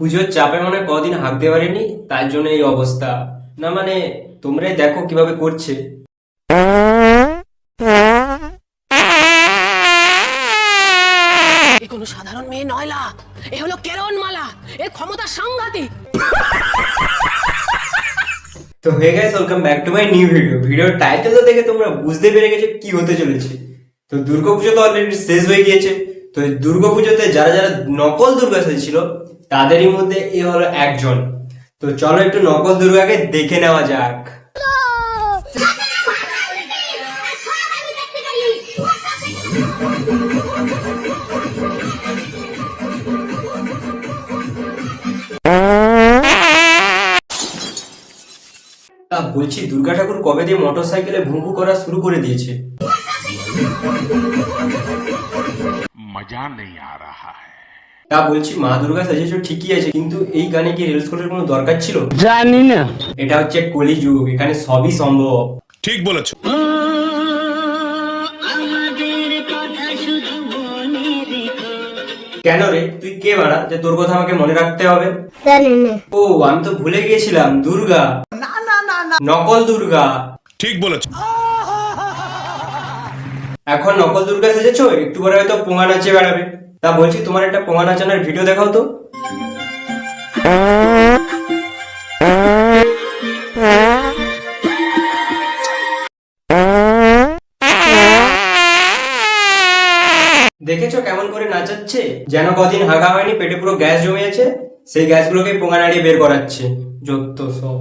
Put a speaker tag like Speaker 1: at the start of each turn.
Speaker 1: পুজোর চাপে মনে কদিন হাঁকতে পারিনি তার জন্য এই অবস্থা। না মানে তোমরাই দেখো কীভাবে করছে।
Speaker 2: এ কোনো সাধারণ মেয়ে নয়লা এ হলো কেরণ মালা এর ক্ষমতা সাংঘাতিক।
Speaker 1: তো হয়ে গেছে welcome back to my new video ভিডিওর টাইটেল দেখে তোমরা বুঝতে পেরে গেছো কি হতে চলেছে। তো দুর্গাপুজো তো অলরেডি শেষ হয়ে গিয়েছে। তো এই দুর্গাপুজোতে যারা যারা নকল দুর্গা সেজেছিল তাদেরই মধ্যে এ হলো একজন। তো চলো একটু নকল দুর্গাকে দেখে নেওয়া যাক। তা বলছি, দুর্গা ঠাকুর কবে দিয়ে মোটর সাইকেলে ভুঁকু করা শুরু করে দিয়েছে?
Speaker 3: মজা নেই আ রাহা হ্যায়।
Speaker 1: তা বলছি মা দুর্গা সাজেছো ঠিকই আছে কিন্তু এই গানে কি রিলস করার কোনো দরকার ছিল?
Speaker 4: জানি না।
Speaker 1: এটা হচ্ছে কলিযুগ এখানে সবই সম্ভব।
Speaker 3: ঠিক বলেছ।
Speaker 1: কেন রে? তুই কে বাড়া? যে তোর কথা আমাকে মনে রাখতে হবে? ও আমি তো ভুলে গিয়েছিলাম দুর্গা। নকল দুর্গা।
Speaker 3: ঠিক বলেছ।
Speaker 1: এখন নকল দুর্গা সেজেছো একটু পরে হয়তো পোঙা নাচে বেড়াবে। তা বলছি, তোমার একটা পোঙা নাচানোর ভিডিও দেখাও তো। দেখেছ কেমন করে নাচাচ্ছে? যেন কদিন হাগা হয়নি, পেটে পুরো গ্যাস জমে আছে সেই গ্যাসগুলোকে পোঙা নাড়িয়ে বের করাচ্ছে। যত সব।